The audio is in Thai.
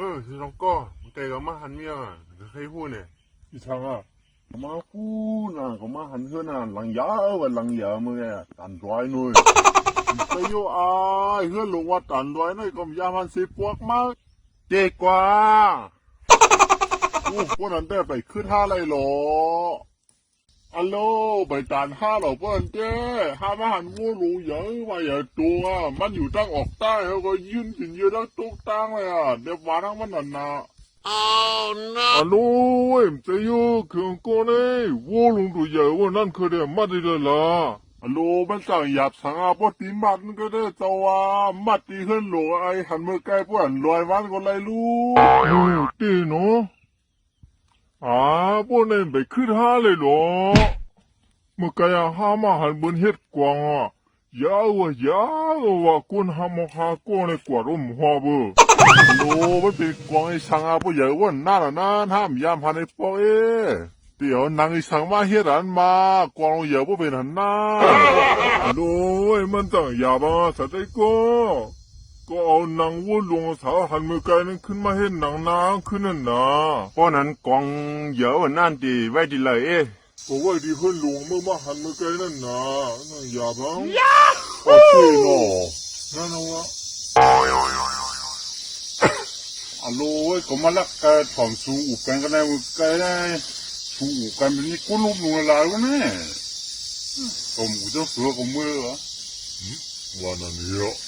เออคือน้องก็มันไกลกับมาหันเมียอะเครพูดเนี่ยอีทางอะมาคูน่ะก็มาหันเฮือน่ะหลังยาวว่าหลังยาเมึงไงตันร้ อัลโลไปตานห้าหลอกเพื่อนเจ้ห้ามาหันวัวรูเยอะมาหญ่ตัวมันอยู่ตั้งออกใต้แล้วก็ยืนถึงยอะตั้งตุกตั้งเลยอะเดี๋ยววานั้งมันหนาอ้าวนะอัลโลเอ็มเจยูคืงกูนี่วัวลุงดูใหญ่ว่านั่นคือเดี๋ยวมาดีเลยล่ะอัลโลมันสั่งหยาบสังอาปตีมันก็ได้เจาวามัดตีขึ้นหลวไอหันมือใกล้พื่อนลอยวันก็เลยรู้ดีเนาะ อ่าพวกนั้นไปขึ้นห้าเลยเหรอเมื่อไกลห้ามาหันบนเฮ็ดกวางอะยาวะยาวะกุนห้ามหาก้ในกว่าร่มหัวเบอโอ้มันเป็นกวางไอ้สังอาผู้ใหญ่ว่าน่าละนะห้ามยามพันไอ้ปอเอ้เดี๋ยวนางไอ้สังมาเฮ็ดอันมากวางเหยาผู้เป็นหันหน้าโอ้มันต้องยาบ้าสัตว์ไอ้ก็ ก็เอาหนังวัวหลวงสาวหันมือไกลนั้นขึ้นมาเห็นหนังนาขึ้นนั่นนะเพราะนั้นกองเหยอะนั่นดีไว้ดีเลยเอ๊ะก็ไว้ดีเพื่อนหลวงเมื่อมาหันมือไกลนั่นนะนั่นอย่าบ้างโอเคเนาะนั่นเอาวะอัลโอ้ก็มาลักกาถอมสูอุกันกันได้กันได้สูอุกันเป็นนี่กูลูกหนูลายวะเนี่ยก็หมูจะเสือก็มือวะวันนี้อะ